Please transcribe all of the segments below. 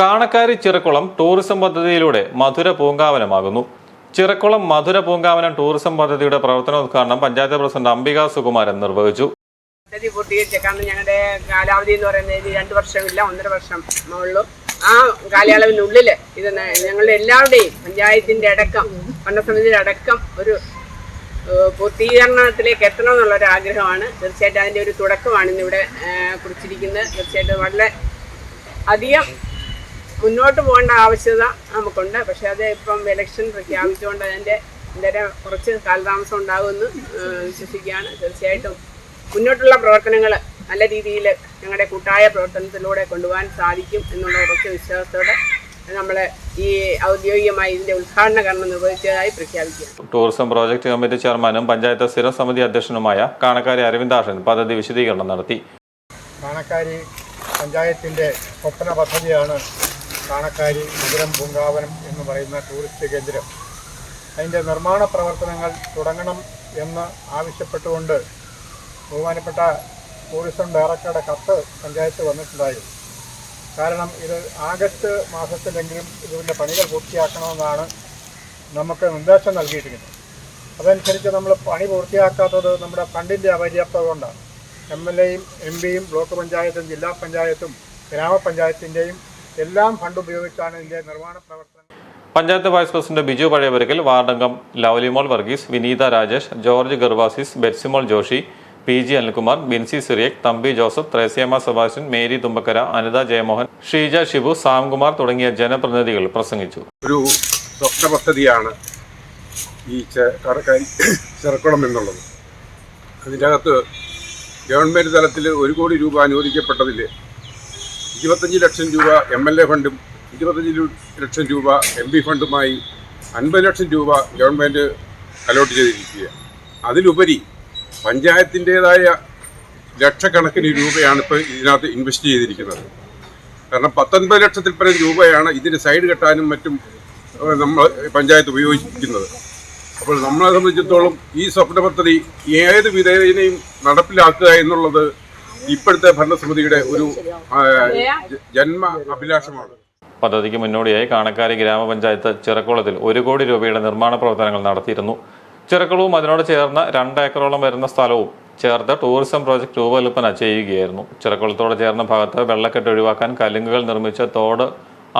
Kanakkari Chirakkulam tourism പദ്ധതിയിലൂടെ മധുര പൂങ്കാവനമാകുന്നു. ചിറക്കുളം മധുര Poonkavanam tourism പദ്ധതിയുടെ പ്രവർത്തനോദ്ഘാടനം പഞ്ചായത്ത് പ്രസിഡന്റ് അംബിക സുകുമാരൻ നിർവഹിച്ചു. പദ്ധതി പൂർത്തീകരിച്ച കാരണം ഞങ്ങളുടെ കാലാവധി എന്ന് പറയുന്നത് രണ്ട് വർഷമില്ല ഒന്നര വർഷം ഉള്ളൂ. ആ കാലയളവിനുള്ളിൽ ഇത് ഞങ്ങളുടെ എല്ലാവരുടെയും പഞ്ചായത്തിന്റെ അടക്കം ഭരണസമിതിയുടെ അടക്കം ഒരു പൂർത്തീകരണത്തിലേക്ക് എത്തണം എന്നുള്ള ഒരു ആഗ്രഹമാണ്. തീർച്ചയായിട്ടും അതിന്റെ ഒരു തുടക്കമാണ് ഇന്നിവിടെ കുറിച്ചിരിക്കുന്നത്. തീർച്ചയായിട്ടും വളരെ അധികം മുന്നോട്ട് പോകേണ്ട ആവശ്യകത നമുക്കുണ്ട്. പക്ഷേ അത് ഇപ്പം ഇലക്ഷൻ പ്രഖ്യാപിച്ചുകൊണ്ട് അതിന്റെ ഇന്നലെ കുറച്ച് കാലതാമസം ഉണ്ടാകുമെന്ന് വിശ്വസിക്കുകയാണ്. തീർച്ചയായിട്ടും മുന്നോട്ടുള്ള പ്രവർത്തനങ്ങൾ നല്ല രീതിയിൽ ഞങ്ങളുടെ കൂട്ടായ പ്രവർത്തനത്തിലൂടെ കൊണ്ടുപോകാൻ സാധിക്കും എന്നുള്ള ഉറച്ച വിശ്വാസത്തോടെ നമ്മൾ ഈ ഔദ്യോഗികമായി ഇതിന്റെ ഉദ്ഘാടന കർമ്മം നിർവഹിച്ചതായി പ്രഖ്യാപിക്കുക ടൂറിസം പ്രോജക്ട് കമ്മിറ്റി ചെയർമാനും പഞ്ചായത്ത് സ്ഥിരം സമിതി അധ്യക്ഷനുമായ കാണക്കാരി അരവിന്ദാഷൻ പദ്ധതി വിശദീകരണം നടത്തി. കാണക്കാരി പഞ്ചായത്തിന്റെ സ്വപ്ന പദ്ധതിയാണ് കാണക്കാരി മധുരം പൂങ്കാവനം എന്ന് പറയുന്ന ടൂറിസ്റ്റ് കേന്ദ്രം. അതിന്റെ നിർമ്മാണ പ്രവർത്തനങ്ങൾ തുടങ്ങണം എന്ന് ആവശ്യപ്പെട്ടുകൊണ്ട് ബഹുമാനപ്പെട്ട ടൂറിസം ഡയറക്ടറുടെ കത്ത് പഞ്ചായത്ത് വന്നിട്ടുണ്ടായിരുന്നു കാരണം ഇത് ആഗസ്റ്റ് മാസത്തിലെങ്കിലും ഇതിന്റെ പണികൾ പൂർത്തിയാക്കണമെന്നാണ് നമുക്ക് നിർദ്ദേശം നൽകിയിരിക്കുന്നത്. അതനുസരിച്ച് നമ്മൾ പണി പൂർത്തിയാക്കാത്തത് നമ്മുടെ ഫണ്ടിന്റെ അപര്യാപ്തത കൊണ്ടാണ്. എം എൽ എയും എം പിയും ബ്ലോക്ക് പഞ്ചായത്തും ജില്ലാ പഞ്ചായത്തും ഗ്രാമപഞ്ചായത്തിന്റെയും എല്ലാം ഫണ്ട് ഉപയോഗിച്ചാണ് ഇതിന്റെ നിർമ്മാണ പ്രവർത്തനം panchayat vice president Biju Pazhayavarakkal വാർഡംഗം Lavalimol Varghese Vineetha Rajesh George Gervasis Betsymol Joshy P G Anilkumar Binsy Cyriac Thampi Joseph Thresiamma Sebastian Mary Thumbakkara Anitha Jayamohan Sheeja Shibu Samkumar തുടങ്ങിയ ജനപ്രതിനിധികൾ പ്രസംഗിച്ചു. ഒരു സ്വപ്ന പദ്ധതിയാണ് ഈ ചെറുക്കണം എന്നുള്ളത്. അതിന്റെ അകത്ത് ഗവൺമെന്റ് തലത്തിൽ ഒരു കോടി രൂപ അനുവദിക്കപ്പെട്ടതിൽ ഇരുപത്തഞ്ച് ലക്ഷം രൂപ എം എൽ എ ഫണ്ടും ഇരുപത്തഞ്ച് ലക്ഷം രൂപ എം പി ഫണ്ടുമായി അൻപത് ലക്ഷം രൂപ ഗവൺമെന്റ് അലോട്ട് ചെയ്തിരിക്കുകയാണ്. അതിലുപരി പഞ്ചായത്തിന്റേതായ ലക്ഷക്കണക്കിന് രൂപയാണ് ഇപ്പോൾ ഇതിനകത്ത് ഇൻവെസ്റ്റ് ചെയ്തിരിക്കുന്നത്. കാരണം പത്തൊൻപത് ലക്ഷത്തിൽ പരം രൂപയാണ് ഇതിന് സൈഡ് കെട്ടാനും മറ്റും നമ്മൾ പഞ്ചായത്ത് ഉപയോഗിക്കുന്നത്. അപ്പോൾ നമ്മളെ സംബന്ധിച്ചിടത്തോളം ഈ സ്വപ്ന പദ്ധതി ഏത് വിധേയനെയും നടപ്പിലാക്കുക എന്നുള്ളത് ഇപ്പോഴത്തെ ഭരണസമിതിയുടെ ഒരു ജന്മ അഭിലാഷമാണ്. പദ്ധതിക്ക് മുന്നോടിയായി കാണക്കാരി ഗ്രാമപഞ്ചായത്ത് ചിറക്കുളത്തിൽ ഒരു കോടി രൂപയുടെ നിർമ്മാണ പ്രവർത്തനങ്ങൾ നടത്തിയിരുന്നു. ചിറക്കുളവും അതിനോട് ചേർന്ന രണ്ട് ഏക്കറോളം വരുന്ന സ്ഥലവും ചേർത്ത് ടൂറിസം പ്രോജക്റ്റ് രൂപകൽപ്പന ചെയ്യുകയായിരുന്നു. ചിറക്കുളത്തോട് ചേർന്ന ഭാഗത്ത് വെള്ളക്കെട്ട് ഒഴിവാക്കാൻ കലുങ്കുകൾ നിർമ്മിച്ച തോട്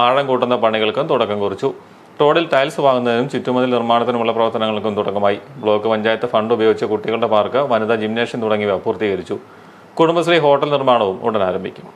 ആഴം കൂട്ടുന്ന പണികൾക്കും തുടക്കം കുറിച്ചു. റോഡിൽ ടൈൽസ് വാങ്ങുന്നതിനും ചുറ്റുമതിൽ നിർമ്മാണത്തിനുമുള്ള പ്രവർത്തനങ്ങൾക്കും തുടക്കമായി. ബ്ലോക്ക് പഞ്ചായത്ത് ഫണ്ട് ഉപയോഗിച്ച് കുട്ടികളുടെ പാർക്ക് വനിതാ ജിംനേഷ്യം തുടങ്ങിയവ പൂർത്തീകരിച്ചു. കുടുംബശ്രീ ഹോട്ടൽ നിർമ്മാണവും ഉടൻ ആരംഭിക്കും.